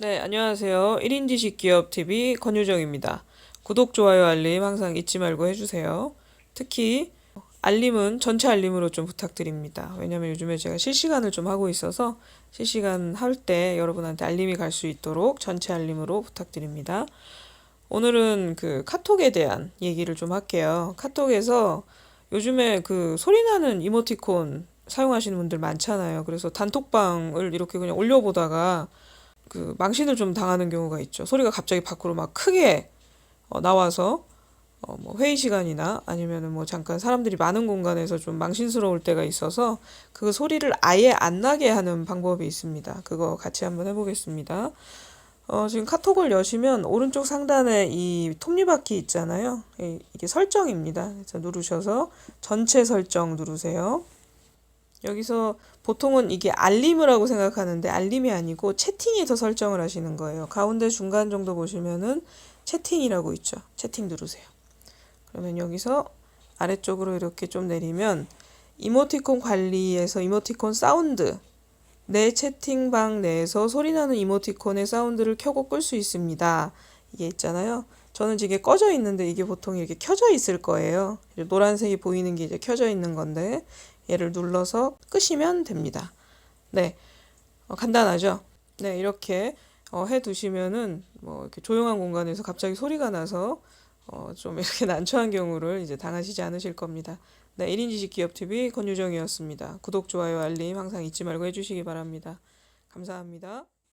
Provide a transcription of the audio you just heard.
네, 안녕하세요. 1인 지식 기업 TV 권유정입니다. 구독, 좋아요, 알림 항상 잊지 말고 해주세요. 특히 알림은 전체 알림으로 좀 부탁드립니다. 왜냐면 요즘에 제가 실시간을 좀 하고 있어서 실시간 할 때 여러분한테 알림이 갈 수 있도록 전체 알림으로 부탁드립니다. 오늘은 그 카톡에 대한 얘기를 좀 할게요. 카톡에서 요즘에 그 소리 나는 이모티콘 사용하시는 분들 많잖아요. 그래서 단톡방을 이렇게 그냥 올려보다가 그 망신을 좀 당하는 경우가 있죠. 소리가 갑자기 밖으로 막 크게 어, 나와서 어, 뭐 회의 시간이나 아니면은 뭐 잠깐 사람들이 많은 공간에서 좀 망신스러울 때가 있어서 그 소리를 아예 안 나게 하는 방법이 있습니다. 그거 같이 한번 해보겠습니다. 어, 지금 카톡을 여시면 오른쪽 상단에 이 톱니바퀴 있잖아요. 이- 이게 설정입니다. 그래서 누르셔서 전체 설정 누르세요. 여기서 보통은 이게 알림을 하고 생각하는데 알림이 아니고 채팅에서 설정을 하시는 거예요. 가운데 중간 정도 보시면은 채팅이라고 있죠. 채팅 누르세요. 그러면 여기서 아래쪽으로 이렇게 좀 내리면 이모티콘 관리에서 이모티콘 사운드 내 채팅방 내에서 소리나는 이모티콘의 사운드를 켜고 끌 수 있습니다. 이게 있잖아요. 저는 지금 꺼져 있는데 이게 보통 이렇게 켜져 있을 거예요. 노란색이 보이는 게 이제 켜져 있는 건데 얘를 눌러서 끄시면 됩니다. 네, 어, 간단하죠? 네, 이렇게 어, 해 두시면은 뭐 이렇게 조용한 공간에서 갑자기 소리가 나서 어, 좀 이렇게 난처한 경우를 이제 당하시지 않으실 겁니다. 네, 1인 지식 기업 TV 권유정이었습니다. 구독, 좋아요, 알림 항상 잊지 말고 해주시기 바랍니다. 감사합니다.